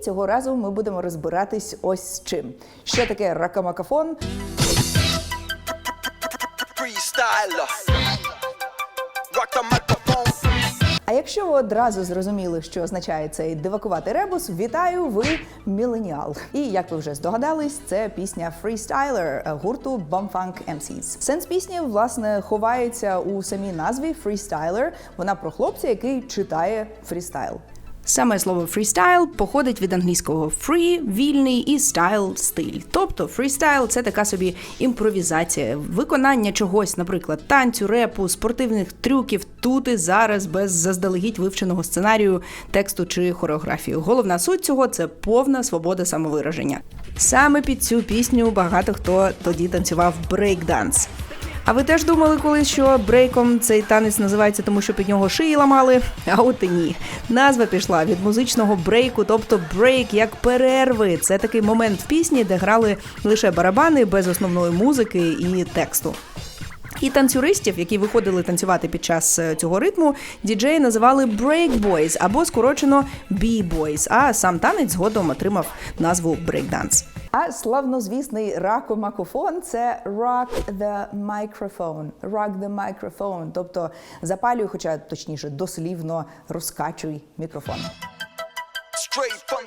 цього разу ми будемо розбиратись ось з чим. Що таке ракамакафон. А якщо ви одразу зрозуміли, що означає цей дивакуватий ребус, вітаю, ви міленіал. І як ви вже здогадались, це пісня Freestyler гурту Bumfunk MCs. Сенс пісні власне ховається у самій назві Freestyler. Вона про хлопця, який читає фрістайл. Саме слово фрістайл походить від англійського free – вільний і style – стиль. Тобто фрістайл це така собі імпровізація, виконання чогось, наприклад, танцю, репу, спортивних трюків тут і зараз без заздалегідь вивченого сценарію, тексту чи хореографії. Головна суть цього це повна свобода самовираження. Саме під цю пісню багато хто тоді танцював брейкданс. А ви теж думали колись, що брейком цей танець називається, тому що під нього шиї ламали? А от і ні. Назва пішла від музичного брейку, тобто брейк як перерви. Це такий момент в пісні, де грали лише барабани без основної музики і тексту. І танцюристів, які виходили танцювати під час е, цього ритму, діджеї називали break boys або скорочено b-boys, а сам танець згодом отримав назву breakdance. А славнозвісний ракомакофон це rock the microphone. Rock the microphone, тобто запалюй, хоча точніше дослівно розкачуй мікрофон. Straight from